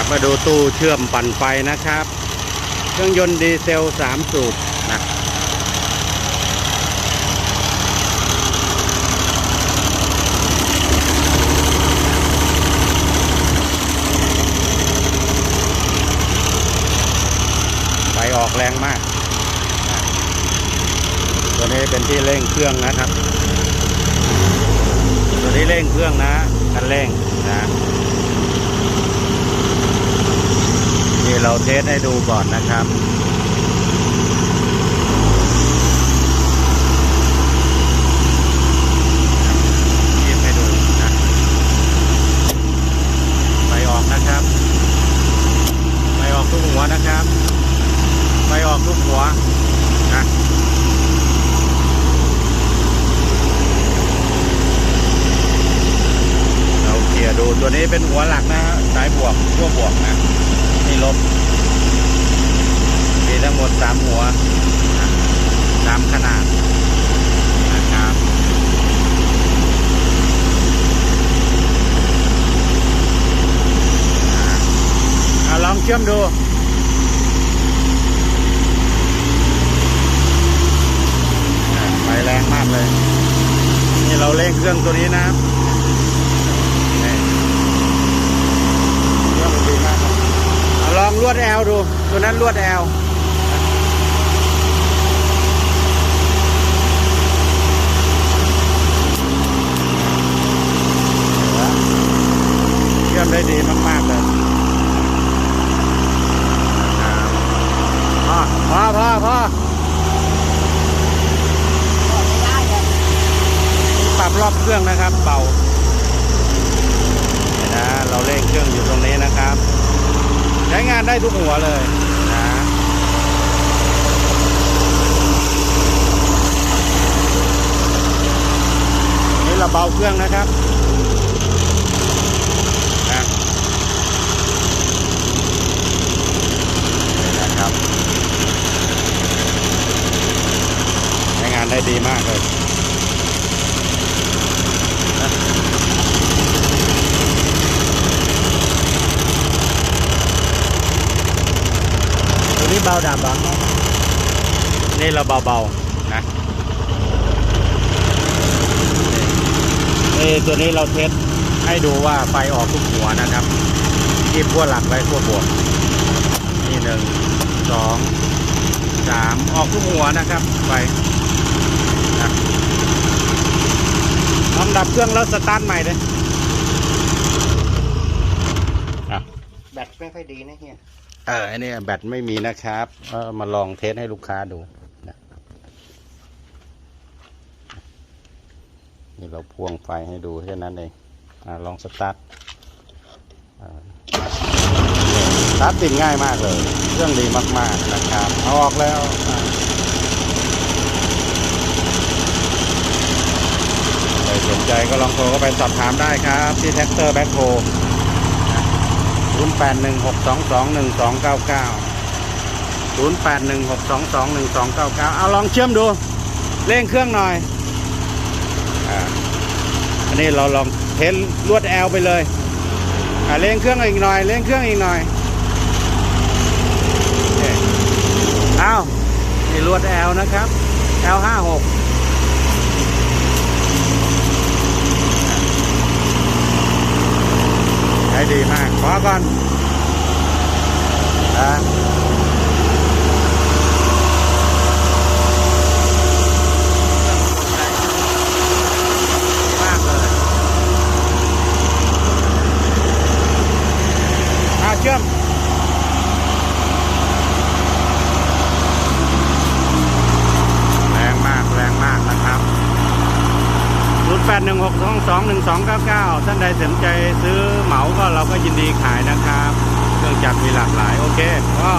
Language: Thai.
ครับมาดูตู้เชื่อมปั่นไฟนะครับ เครื่องยนต์ดีเซล 3 สูบนะไฟออกแรงมาก ตัวนี้เป็นที่เร่งเครื่องนะครับ ตัวนี้เร่งเครื่องนะคันเร่งนะ นี่เราเทสให้ดูก่อนนะครับยิบให้ดูนะไฟออกนะครับไฟออกทุกหัวนะครับไฟออกทุกหัวนะเราเคลียดูตัวนี้เป็นหัวหลักนะฮะสายบวกขั้วบวกนะ นี่ลบมีทั้งหมดสามหัวสามขนาดนะครับเอาลองเชื่อมดูไฟแรงมากเลย นี่เราเร่งเครื่องตัวนี้นะครับนี่เครื่องมันดีมากครับ เอาลองลวดแอลดู ตัวนั้นลวดแอลเชื่อมได้ดีมาก ๆ เลยพอพอพอปรับรอบเครื่องนะครับ เบาเห็นนะเราเร่งเครื่องอยู่ตรงนี้นะครับ ใช้ งานได้ทุกหัวเลยนะนี่เราเบาเครื่องนะครับนะนี่นะครับใช้งานได้ดีมากเลยนะตัวนี้ เบาดับเหรอนี่เราเบาๆนะนี่ตัวนี้เราเทสให้ดูว่าไฟออกทุกหัวนะครับที่ขั้วหลักไว้ขั้วบวกนี่หนึ่งสองสามออกทุกหัวนะครับไฟนะลองดับเครื่องแล้วสตาร์ทใหม่เลยอะแบตไม่ค่อยดีนะเฮีย เอออันนี้แบตไม่มีนะครับก็มาลองเทสให้ลูกค้าดูนะนี่เราพ่วงไฟให้ดูแค่นั้นเองอลองสตาร์ทสตาร์ทติดง่ายมากเลย เครื่องดีมากๆนะครับ เอาออกแล้วใครสนใจก็ลองโทรเข้าไปสอบถามได้ครับ ที่แท็กเตอร์แบ็คโฮ 0 8 1 6 2 2 1 2 9 9 0 8 1 6 2 2 1 2 9 9 เอาลองเชื่อมดู เร่งเครื่องหน่อยออันนี้เราลองเทนลวดแอลไปเลยเร่งเครื่องอีกหน่อยเร่งเครื่องอีกหน่อยเอานี่ลวดแอลนะครับ L 5 6ใช้ดีมาก ขอก่อนอะมากเลยอะเชื่อม แรงมาก แรงมากนะครับ 0 8 1 6 2 2 1 2 9 9 ท่านใดสนใจซื้อเหมาก็เราก็ยินดีขายนะครับ เครื่องจักรมีหลากหลาย โอเคก็